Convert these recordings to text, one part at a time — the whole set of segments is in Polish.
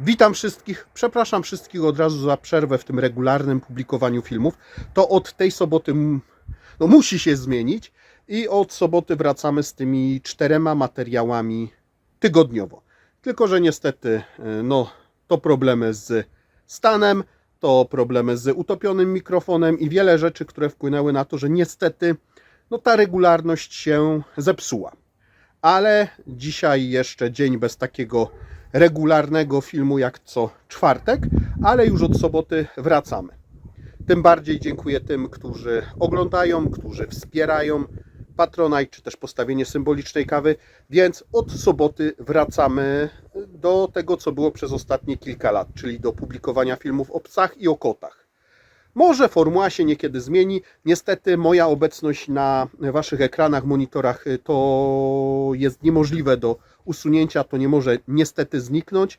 Witam wszystkich. Przepraszam wszystkich od razu za przerwę w tym regularnym publikowaniu filmów. To od tej soboty no, musi się zmienić i od soboty wracamy z tymi czterema materiałami tygodniowo. Tylko, że niestety e, no, to problemy z stanem, to problemy z utopionym mikrofonem i wiele rzeczy, które wpłynęły na to, że niestety no, ta regularność się zepsuła. Ale dzisiaj jeszcze dzień bez takiego regularnego filmu jak co czwartek, ale już od soboty wracamy. Tym bardziej dziękuję tym, którzy oglądają, którzy wspierają Patronite, czy też postawienie symbolicznej kawy, więc od soboty wracamy do tego, co było przez ostatnie kilka lat, czyli do publikowania filmów o psach i o kotach. Może formuła się niekiedy zmieni. Niestety moja obecność na waszych ekranach, monitorach y, to jest niemożliwe do usunięcia, to nie może niestety zniknąć.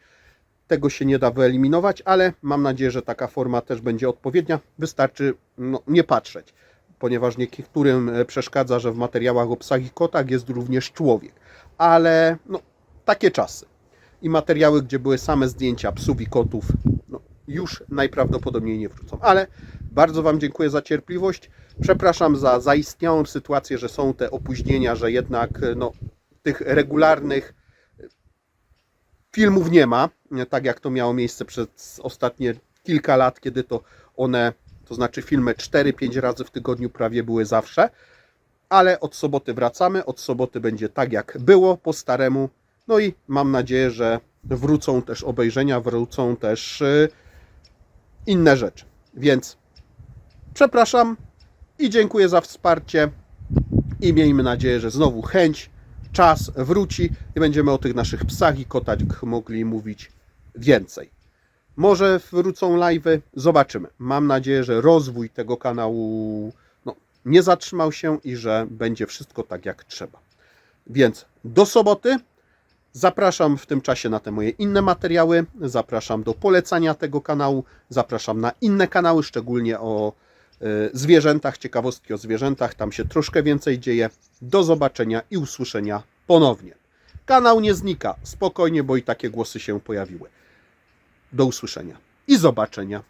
Tego się nie da wyeliminować, ale mam nadzieję, że taka forma też będzie odpowiednia. Wystarczy no, nie patrzeć, ponieważ niektórym e, przeszkadza, że w materiałach o psach i kotach jest również człowiek. Ale no, takie czasy. I materiały, gdzie były same zdjęcia psów i kotów, już najprawdopodobniej nie wrócą. Ale bardzo Wam dziękuję za cierpliwość. Przepraszam za zaistniałą sytuację, że są te opóźnienia, że jednak no, tych regularnych filmów nie ma, tak jak to miało miejsce przez ostatnie kilka lat, kiedy to one, to znaczy filmy 4-5 razy w tygodniu prawie były zawsze. Ale od soboty wracamy, od soboty będzie tak jak było po staremu. No i mam nadzieję, że wrócą też obejrzenia, wrócą też y, inne rzeczy. Więc przepraszam i dziękuję za wsparcie i miejmy nadzieję, że znowu chęć, czas wróci i będziemy o tych naszych psach i kotach mogli mówić więcej. Może wrócą live'y, zobaczymy. Mam nadzieję, że rozwój tego kanału no, nie zatrzymał się i że będzie wszystko tak jak trzeba. Więc do soboty. Zapraszam w tym czasie na te moje inne materiały. Zapraszam do polecania tego kanału. Zapraszam na inne kanały, szczególnie o y, zwierzętach, ciekawostki o zwierzętach. Tam się troszkę więcej dzieje. Do zobaczenia i usłyszenia ponownie. Kanał nie znika. Spokojnie, bo i takie głosy się pojawiły. Do usłyszenia i zobaczenia.